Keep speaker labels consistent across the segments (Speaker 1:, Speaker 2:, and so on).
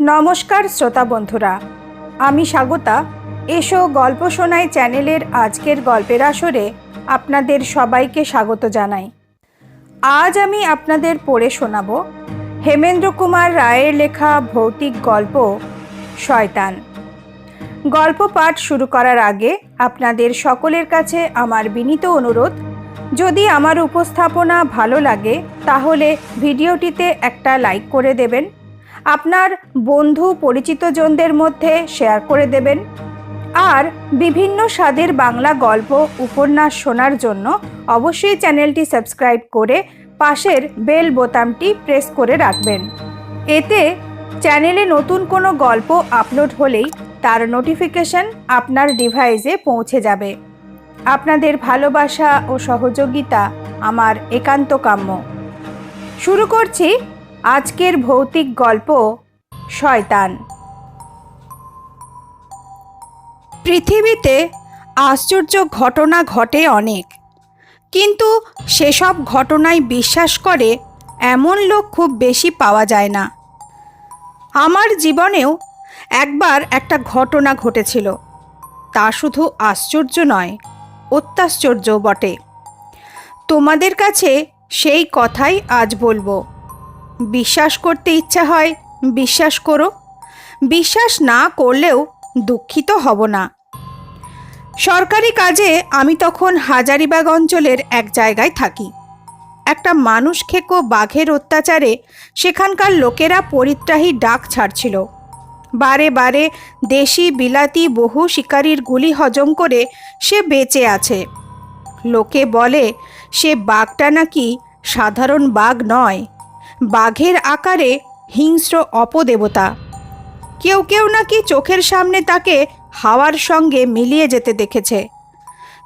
Speaker 1: নমস্কার শ্রোতা বন্ধুরা, আমি স্বাগতা। এসো গল্প শোনাই চ্যানেলের আজকের গল্পের আসরে আপনাদের সবাইকে স্বাগত জানাই। আজ আমি আপনাদের পড়ে শোনাব হেমেন্দ্র কুমার রায়ের লেখা ভৌতিক গল্প শয়তান। গল্প পাঠ শুরু করার আগে আপনাদের সকলের কাছে আমার বিনীত অনুরোধ, যদি আমার উপস্থাপনা ভালো লাগে তাহলে ভিডিওটিতে একটা লাইক করে দেবেন আপনার বন্ধু পরিচিতজনদের মধ্যে শেয়ার করে দেবেন। আর বিভিন্ন স্বাদের বাংলা গল্প, উপন্যাস শোনার জন্য অবশ্যই চ্যানেলটি সাবস্ক্রাইব করে পাশের বেল বোতামটি প্রেস করে রাখবেন। এতে চ্যানেলে নতুন কোনো গল্প আপলোড হলেই তার নোটিফিকেশন আপনার ডিভাইসে পৌঁছে যাবে। আপনাদের ভালোবাসা ও সহযোগিতা আমার একান্ত কাম্য। শুরু করছি আজকের ভৌতিক গল্প শয়তান। পৃথিবীতে আশ্চর্য ঘটনা ঘটে অনেক। কিন্তু সেসব ঘটনায় বিশ্বাস করে এমন লোক খুব বেশি পাওয়া যায় না। আমার জীবনেও একবার একটা ঘটনা ঘটেছিল। তা শুধু আশ্চর্য নয় অত্যাশ্চর্য বটে। তোমাদের কাছে সেই কথাই আজ বলব। বিশ্বাস করতে ইচ্ছা হয়, বিশ্বাস করো। বিশ্বাস না করলেও দুঃখিত হব না। সরকারি কাজে আমি তখন হাজারিবাগ অঞ্চলের এক জায়গায় থাকি। একটা মানুষ খেকো বাঘের অত্যাচারে সেখানকার লোকেরা পরিত্রাহী ডাক ছাড়ছিল। বারে বারে দেশি বিলাতি বহু শিকারীর গুলি হজম করে সে বেঁচে আছে। লোকে বলে, সে বাঘটা নাকি সাধারণ বাঘ নয়। বাঘের আকারে হিংস্র অপদেবতা। কেউ কেউ নাকি চোখের সামনে তাকে হাওয়ার সঙ্গে মিলিয়ে যেতে দেখেছে।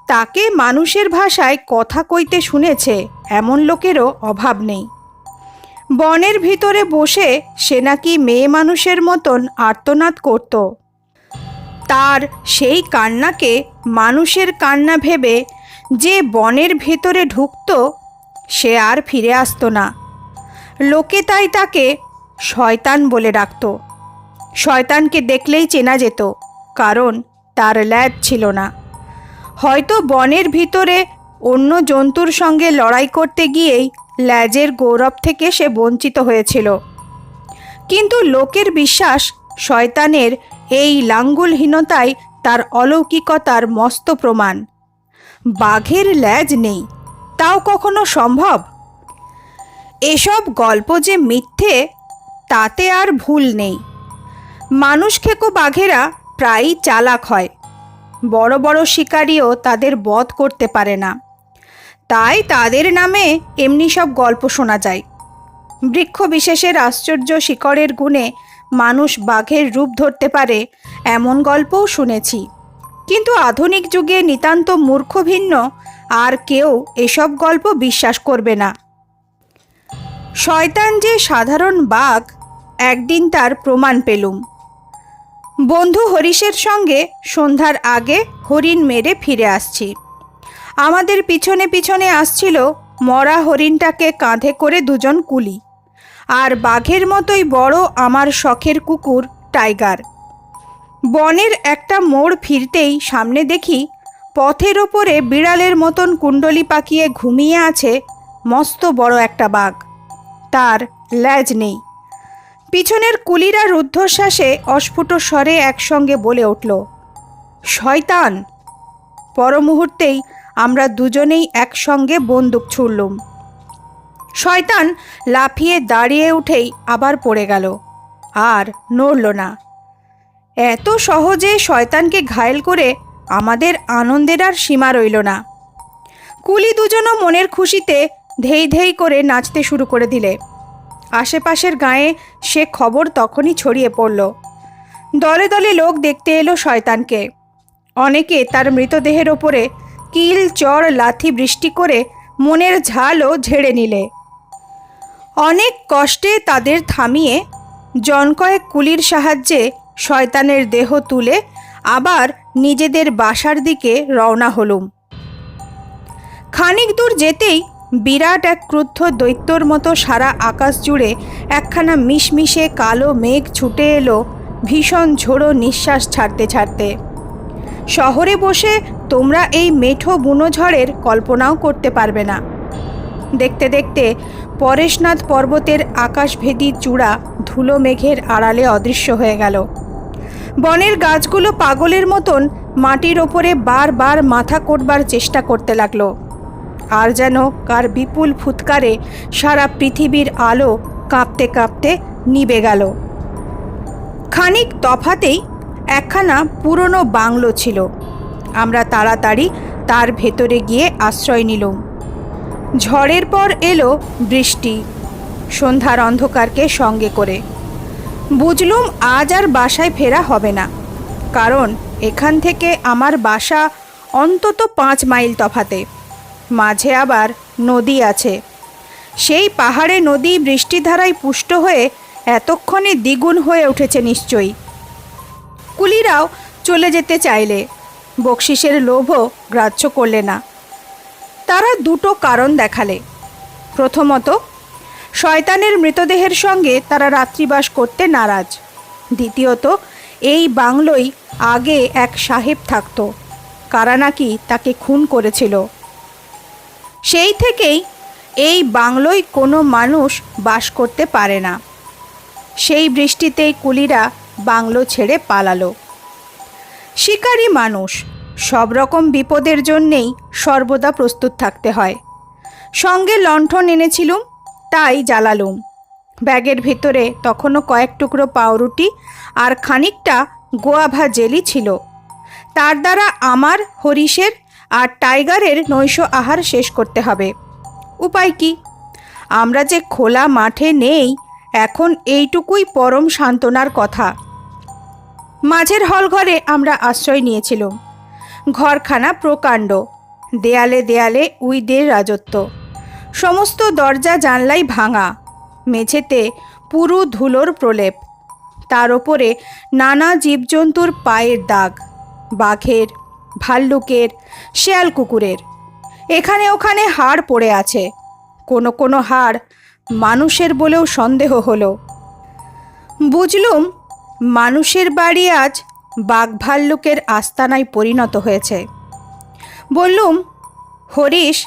Speaker 1: তাকে মানুষের ভাষায় কথা কইতে শুনেছে, এমন লোকেরও অভাব নেই। বনের ভিতরে বসে সে নাকি মেয়ে মানুষের মতন আর্তনাদ করত। তার সেই কান্নাকে মানুষের কান্না ভেবে যে বনের ভেতরে ঢুকতো, সে আর ফিরে আসতো না। লোকে তাই তাকে শয়তান বলে ডাকত। শয়তানকে দেখলেই চেনা যেত, কারণ তার ল্যাজ ছিল না। হয়তো বনের ভিতরে অন্য জন্তুর সঙ্গে লড়াই করতে গিয়েই ল্যাজের গৌরব থেকে সে বঞ্চিত হয়েছিল। কিন্তু লোকের বিশ্বাস শয়তানের এই লাঙ্গুলহীনতাই তার অলৌকিকতার মস্ত প্রমাণ। বাঘের ল্যাজ নেই, তাও কখনো সম্ভব? এসব গল্প যে মিথ্যে, তাতে আর ভুল নেই। মানুষ খেকো বাঘেরা প্রায়ই চালাক হয়। বড় বড় শিকারিও তাদের বধ করতে পারে না। তাই তাদের নামে এমনি সব গল্প শোনা যায়। বৃক্ষ বিশেষের আশ্চর্য শিকড়ের গুণে মানুষ বাঘের রূপ ধরতে পারে এমন গল্পও শুনেছি। কিন্তু আধুনিক যুগে নিতান্ত মূর্খ ভিন্ন আর কেউ এসব গল্প বিশ্বাস করবে না। শয়তান যে সাধারণ বাঘ, একদিন তার প্রমাণ পেলুম। বন্ধু হরিশের সঙ্গে সন্ধ্যার আগে হরিণ মেরে ফিরে আসছি। আমাদের পিছনে পিছনে আসছিল মরা হরিণটাকে কাঁধে করে দুজন কুলি। আর বাঘের মতোই বড় আমার শখের কুকুর টাইগার। বনের একটা মোড় ফিরতেই সামনে দেখি পথের ওপরে বিড়ালের মতন কুণ্ডলি পাকিয়ে ঘুমিয়ে আছে মস্ত বড় একটা বাঘ। তার ল্যাজ নেই। পিছনের কুলিরা রুদ্ধশ্বাসে অস্ফুট স্বরে একসঙ্গে বলে উঠল, শয়তান! পর মুহূর্তেই আমরা দুজনেই একসঙ্গে বন্দুক ছুড়লুম। শয়তান লাফিয়ে দাঁড়িয়ে উঠেই আবার পড়ে গেল, আর নড়ল না। এত সহজে শয়তানকে ঘায়েল করে আমাদের আনন্দের আর সীমা রইল না। কুলি দুজনও মনের খুশিতে ধেই ধেই করে নাচতে শুরু করে দিলে। আশেপাশের গায়ে সে খবর তখনই ছড়িয়ে পড়ল। দলে দলে লোক দেখতে এলো শয়তানকে। অনেকে তার মৃতদেহের ওপরে কিল, চর, লাথি, বৃষ্টি করে মনের ঝালও ঝেড়ে নিলে। অনেক কষ্টে তাদের থামিয়ে জনকয়েক কুলির সাহায্যে শয়তানের দেহ তুলে আবার নিজেদের বাসার দিকে রওনা হলুম। খানিক দূর যেতেই বিরাট এক ক্রুদ্ধ দৈত্যর মতো সারা আকাশ জুড়ে একখানা মিশমিশে কালো মেঘ ছুটে এলো ভীষণ ঝোড়ো নিঃশ্বাস ছাড়তে ছাড়তে। শহরে বসে তোমরা এই মেঠো বুনোঝড়ের কল্পনাও করতে পারবে না। দেখতে দেখতে পরেশনাথ পর্বতের আকাশভেদী চূড়া ধুলো মেঘের আড়ালে অদৃশ্য হয়ে গেল। বনের গাছগুলো পাগলের মতন মাটির ওপরে বারবার মাথা করবার চেষ্টা করতে লাগল। আর যেন কার বিপুল ফুৎকারে সারা পৃথিবীর আলো কাঁপতে কাঁপতে নিবে গেল। খানিক তফাতেই একখানা পুরনো বাংলো ছিল। আমরা তাড়াতাড়ি তার ভেতরে গিয়ে আশ্রয় নিলুম। ঝড়ের পর এলো বৃষ্টি, সন্ধ্যার অন্ধকারকে সঙ্গে করে। বুঝলুম আজ আর বাসায় ফেরা হবে না, কারণ এখান থেকে আমার বাসা অন্তত পাঁচ মাইল তফাতে। মাঝে আবার নদী আছে। সেই পাহাড়ে নদী বৃষ্টিধারায় পুষ্ট হয়ে এতক্ষণে দ্বিগুণ হয়ে উঠেছে নিশ্চয়ই। কুলিরাও চলে যেতে চাইলে। বকশিসের লোভও গ্রাহ্য করলে না। তারা দুটো কারণ দেখালে। প্রথমত, শয়তানের মৃতদেহের সঙ্গে তারা রাত্রিবাস করতে নারাজ। দ্বিতীয়ত, এই বাংলোই আগে এক সাহেব থাকত। কারা নাকি তাকে খুন করেছিল? সেই থেকেই এই বাংলোয় কোনো মানুষ বাস করতে পারে না। সেই বৃষ্টিতেই কুলিরা বাংলো ছেড়ে পালালো। শিকারী মানুষ, সব রকম বিপদের জন্যেই সর্বদা প্রস্তুত থাকতে হয়। সঙ্গে লণ্ঠন এনেছিলুম, তাই জ্বালালুম। ব্যাগের ভিতরে তখনও কয়েক টুকরো পাউরুটি আর খানিকটা গোয়াভা জেলি ছিল। তার দ্বারা আমার হরিশের আর টাইগারের নৈশ আহার শেষ করতে হবে। উপায় কি? আমরা যে খোলা মাঠে নেই, এখন এইটুকুই পরম সান্ত্বনার কথা। মাঝের হলঘরে আমরা আশ্রয় নিয়েছিলাম ঘরখানা প্রকাণ্ড, দেয়ালে দেয়ালে উইদের রাজত্ব। সমস্ত দরজা জানলাই ভাঙা, মেঝেতে পুরু ধুলোর প্রলেপ। তার ওপরে নানা জীবজন্তুর পায়ের দাগ, বাঘের ভাল্লুকের শেয়াল কুকুরের। এখানে ওখানে হাড় পড়ে আছে। কোনো কোনো হাড় মানুষের বলেও সন্দেহ হলো। বুঝলুম, মানুষের বাড়ি আজ বাঘ ভাল্লুকের আস্তানায় পরিণত হয়েছে। বললুম, হরিশ,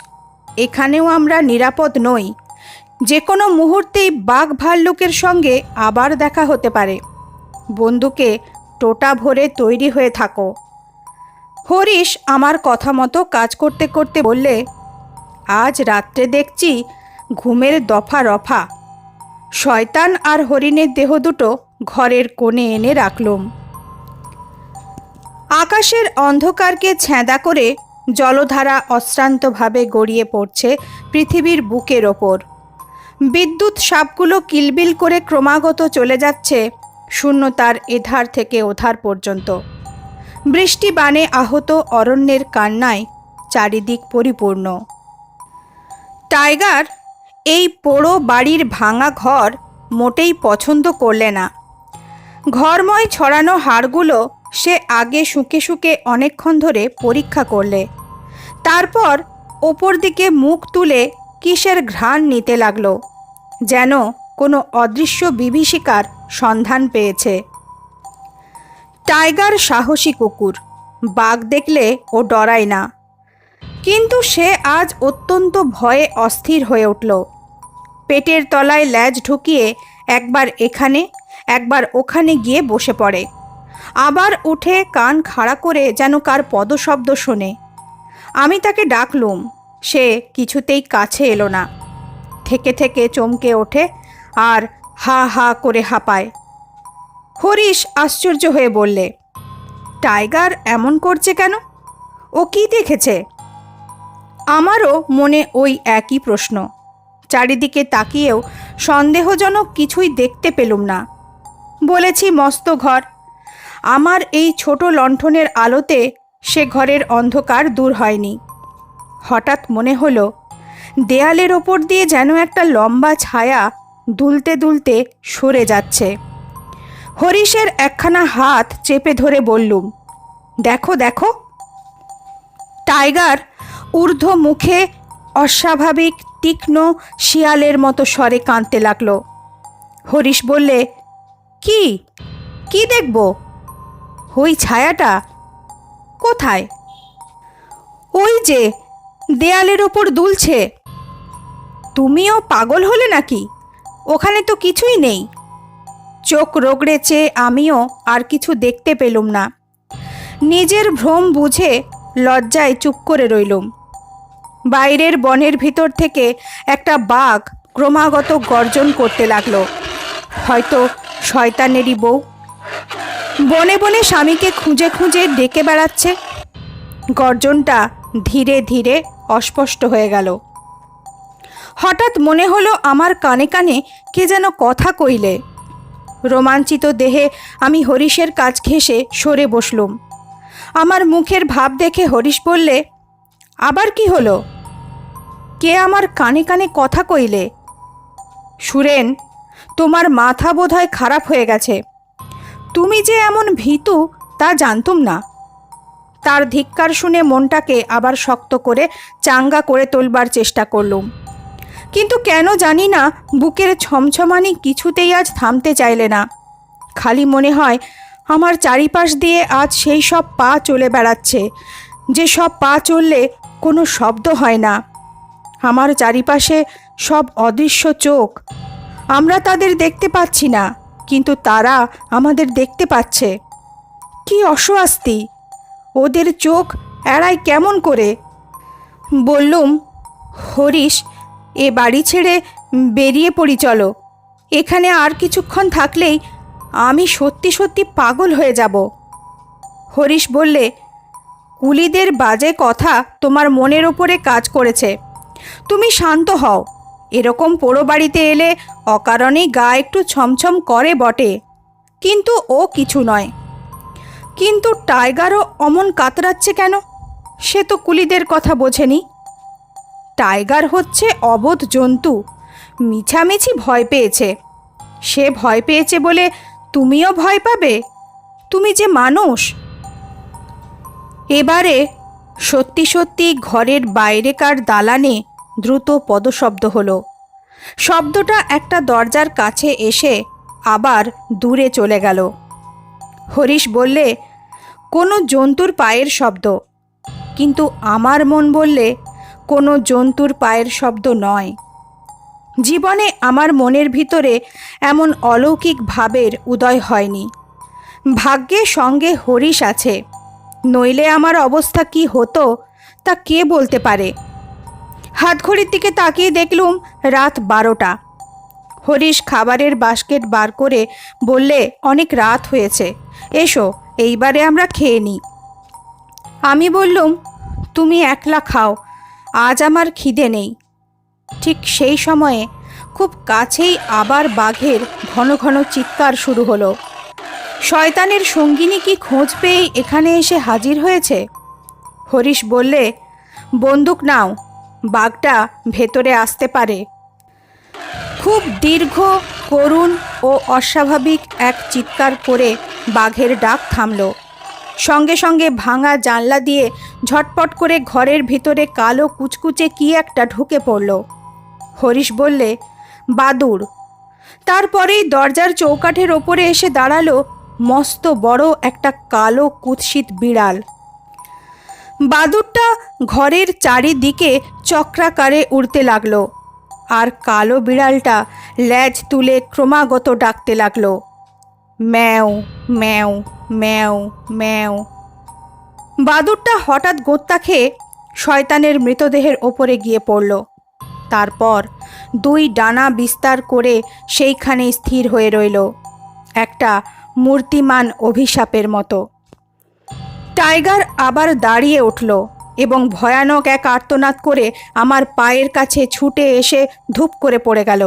Speaker 1: এখানেও আমরা নিরাপদ নই। যে কোনো মুহূর্তেই বাঘ ভাল্লুকের সঙ্গে আবার দেখা হতে পারে। বন্দুকে টোটা ভরে তৈরি হয়ে থাকো। হরিশ আমার কথা মতো কাজ করতে করতে বললে, আজ রাত্রে দেখছি ঘুমের দফা রফা। শয়তান আর হরিণের দেহ দুটো ঘরের কোণে এনে রাখলুম। আকাশের অন্ধকারকে ছ্যাঁদা করে জলধারা অশ্রান্তভাবে গড়িয়ে পড়ছে পৃথিবীর বুকের ওপর। বিদ্যুৎ সাপগুলো কিলবিল করে ক্রমাগত চলে যাচ্ছে শূন্যতার এধার থেকে ওধার পর্যন্ত। বৃষ্টি বানে আহত অরণ্যের কান্নায় চারিদিক পরিপূর্ণ। টাইগার এই পোড়ো বাড়ির ভাঙা ঘর মোটেই পছন্দ করলে না। ঘরময় ছড়ানো হাড়গুলো সে আগে শুকে শুকে অনেকক্ষণ ধরে পরীক্ষা করলে। তারপর ওপর দিকে মুখ তুলে কিসের ঘ্রাণ নিতে লাগল, যেন কোনো অদৃশ্য বিভীষিকার সন্ধান পেয়েছে। টাইগার সাহসী কুকুর। বাঘ দেখলে ও ডরায় না। কিন্তু সে আজ অত্যন্ত ভয়ে অস্থির হয়ে উঠল। পেটের তলায় ল্যাজ ঢুকিয়ে একবার এখানে, একবার ওখানে গিয়ে বসে পড়ে। আবার উঠে কান খাড়া করে যেন কার পদশব্দ শোনে। আমি তাকে ডাকলুম। সে কিছুতেই কাছে এলো না। থেকে থেকে চমকে ওঠে আর হা হা করে হাঁপায়। হরিশ আশ্চর্য হয়ে বললে, টাইগার এমন করছে কেন? ও কি দেখেছে? আমারও মনে ওই একই প্রশ্ন। চারিদিকে তাকিয়েও সন্দেহজনক কিছুই দেখতে পেলুম না। বলেছি, মস্ত ঘর। আমার এই ছোট লণ্ঠনের আলোতে সে ঘরের অন্ধকার দূর হয়নি। হঠাৎ মনে হলো, দেয়ালের ওপর দিয়ে যেন একটা লম্বা ছায়া দুলতে দুলতে সরে যাচ্ছে। হরিশের একখানা হাত চেপে ধরে বললুম, দেখো দেখো। টাইগার ঊর্ধ্ব মুখে অস্বাভাবিক, তীক্ষ্ণ শিয়ালের মতো স্বরে কাঁদতে লাগল। হরিশ বললে, কি? কি দেখব? ওই ছায়াটা কোথায়? ওই যে দেয়ালের ওপর দুলছে। তুমিও পাগল হলে নাকি? ওখানে তো কিছুই নেই। চোখ রোগড়েছে আমিও আর কিছু দেখতে পেলুম না। নিজের ভ্রম বুঝে লজ্জায় চুপ করে রইলুম। বাইরের বনের ভিতর থেকে একটা বাঘ ক্রমাগত গর্জন করতে লাগল। হয়তো শয়তানেরই বউ। বনে বনে স্বামীকে খুঁজে খুঁজে ডেকে বেড়াচ্ছে। গর্জনটা ধীরে ধীরে অস্পষ্ট হয়ে গেল। হঠাৎ মনে হলো আমার কানে কানে কে যেন কথা কইলে। রোমাঞ্চিত দেহে আমি হরিশের কাজ ঘেঁষে সরে বসলুম। আমার মুখের ভাব দেখে হরিশ বললে, আবার কি হলো? কে আমার কানে কানে কথা কইলে? সুরেন, তোমার মাথা বোধহয় খারাপ হয়ে গেছে। তুমি যে এমন ভীতু, তা জানতুম না। তার ধিক্কার শুনে মনটাকে আবার শক্ত করে চাঙ্গা করে তোলবার চেষ্টা করলুম। কিন্তু কেন জানি না, বুকের ছমছমানি কিছুতেই আজ থামতে চাইলে না। খালি মনে হয়, আমার চারিপাশ দিয়ে আজ সেই সব পা চলে বেড়াচ্ছে। যে সব পা চললে কোনো শব্দ হয় না। আমার চারিপাশে সব অদৃশ্য চোখ। আমরা তাদের দেখতে পাচ্ছি না, কিন্তু তারা আমাদের দেখতে পাচ্ছে। কি অস্বস্তি! ওদের চোখ এড়ায় কেমন করে? বললুম, হরিশ এ বাড়ি ছেড়ে বেরিয়ে পড়ি, চলো। এখানে আর কিছুক্ষণ থাকলেই আমি সত্যি সত্যি পাগল হয়ে যাব। হরিশ বললে, কুলিদের বাজে কথা তোমার মনের ওপরে কাজ করেছে। তুমি শান্ত হও। এরকম পোড়ো বাড়িতে এলে অকারণেই গা একটু ছমছম করে বটে। কিন্তু ও কিছু নয়। কিন্তু টাইগারও অমন কাতরাচ্ছে কেন? সে তো কুলিদের কথা বোঝেনি। টাইগার হচ্ছে অবোধ জন্তু। মিছামিছি ভয় পেয়েছে। সে ভয় পেয়েছে বলে তুমিও ভয় পাবে? তুমি যে মানুষ। এবারে সত্যি সত্যি ঘরের বাইরেকার দালানে দ্রুত পদশব্দ হলো। শব্দটা একটা দরজার কাছে এসে আবার দূরে চলে গেল। হরিশ বললে, কোনো জন্তুর পায়ের শব্দ। কিন্তু আমার মন বললে কোনো জন্তুর পায়ের শব্দ নয়। জীবনে আমার মনের ভিতরে এমন অলৌকিক ভাবের উদয় হয়নি। ভাগ্যে সঙ্গে হরিশ আছে। নইলে আমার অবস্থা কি হতো, তা কে বলতে পারে? হাতঘড়ির দিকে তাকিয়ে দেখলুম রাত বারোটা। হরিশ খাবারের বাস্কেট বার করে বললে, অনেক রাত হয়েছে, এসো, এইবারে আমরা খেয়ে নিই। আমি বললুম, তুমি একলা খাও। আজ আমার খিদে নেই। ঠিক সেই সময়ে খুব কাছেই আবার বাঘের ঘন ঘন চিৎকার শুরু হলো। শয়তানের সঙ্গিনী কি খোঁজ পেয়েই এখানে এসে হাজির হয়েছে? হরিশ বললে, বন্দুক নাও, বাঘটা ভেতরে আসতে পারে। খুব দীর্ঘ, করুণ ও অস্বাভাবিক এক চিৎকার করে বাঘের ডাক থামল। সঙ্গে সঙ্গে ভাঙা জানলা দিয়ে ঝটপট করে ঘরের ভিতরে কালো কুচকুচে কি একটা ঢুকে পড়ল। হরিশ বললে বাদুর তারপরেই দরজার চৌকাঠের ওপরে এসে দাঁড়াল মস্ত বড় একটা কালো কুৎসিত বিড়াল। বাদুরটা ঘরের চারিদিকে চক্রাকারে উড়তে লাগল আর কালো বিড়ালটা ল্যাজ তুলে ক্রমাগত ডাকতে লাগল। ম্যাও ম্যাও ম্যাও ম্যাও। বাদুরটা হঠাৎ গোত্তা খেয়ে শয়তানের মৃতদেহের ওপরে গিয়ে পড়ল। তারপর দুই ডানা বিস্তার করে সেইখানে স্থির হয়ে রইল, একটা মূর্তিমান অভিশাপের মতো। টাইগার আবার দাঁড়িয়ে উঠল এবং ভয়ানক এক আর্তনাদ করে আমার পায়ের কাছে ছুটে এসে ধূপ করে পড়ে গেল।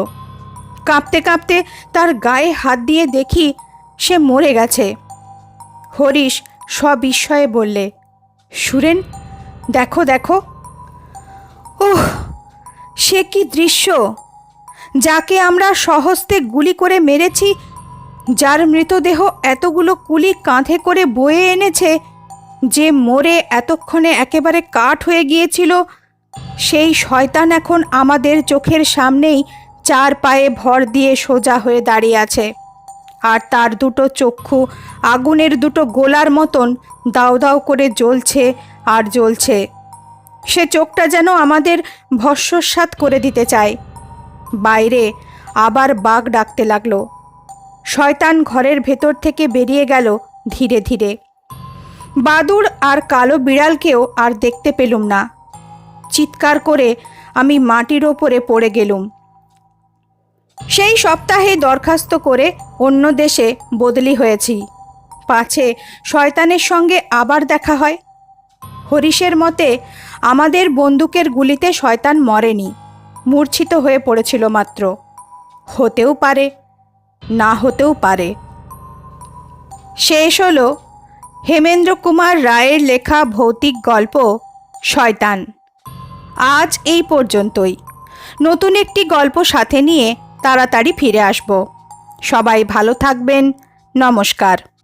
Speaker 1: কাঁপতে কাঁপতে তার গায়ে হাত দিয়ে দেখি সে মরে গেছে। হরিশ সবিস্ময়ে বললে, সুরেন, দেখো দেখো। ওহ, সে কি দৃশ্য! যাকে আমরা সহস্তে গুলি করে মেরেছি, যার মৃতদেহ এতগুলো কুলি কাঁধে করে বয়ে এনেছে, যে মরে এতক্ষণে একেবারে কাঠ হয়ে গিয়েছিল, সেই শয়তান এখন আমাদের চোখের সামনেই চার পায়ে ভর দিয়ে সোজা হয়ে দাঁড়িয়ে আছে। আর তার দুটো চক্ষু আগুনের দুটো গোলার মতন দাউ দাউ করে জ্বলছে আর জ্বলছে। সে চোখটা যেন আমাদের ভস্মসাৎ করে দিতে চায়। বাইরে আবার বাঘ ডাকতে লাগল। শয়তান ঘরের ভেতর থেকে বেরিয়ে গেল ধীরে ধীরে। বাদুর আর কালো বিড়ালকেও আর দেখতে পেলুম না। চিৎকার করে আমি মাটির ওপরে পড়ে গেলুম। সেই সপ্তাহে দরখাস্ত করে অন্য দেশে বদলি হয়েছি। পাছে শয়তানের সঙ্গে আবার দেখা হয়। হরিশের মতে, আমাদের বন্দুকের গুলিতে শয়তান মরেনি, মূর্ছিত হয়ে পড়েছিল মাত্র। হতেও পারে, না হতেও পারে। শেষ হলো হেমেন্দ্র কুমার রায়ের লেখা ভৌতিক গল্প শয়তান। আজ এই পর্যন্তই। নতুন একটি গল্প সাথে নিয়ে তাড়াতাড়ি ফিরে আসব। সবাই ভালো থাকবেন। নমস্কার।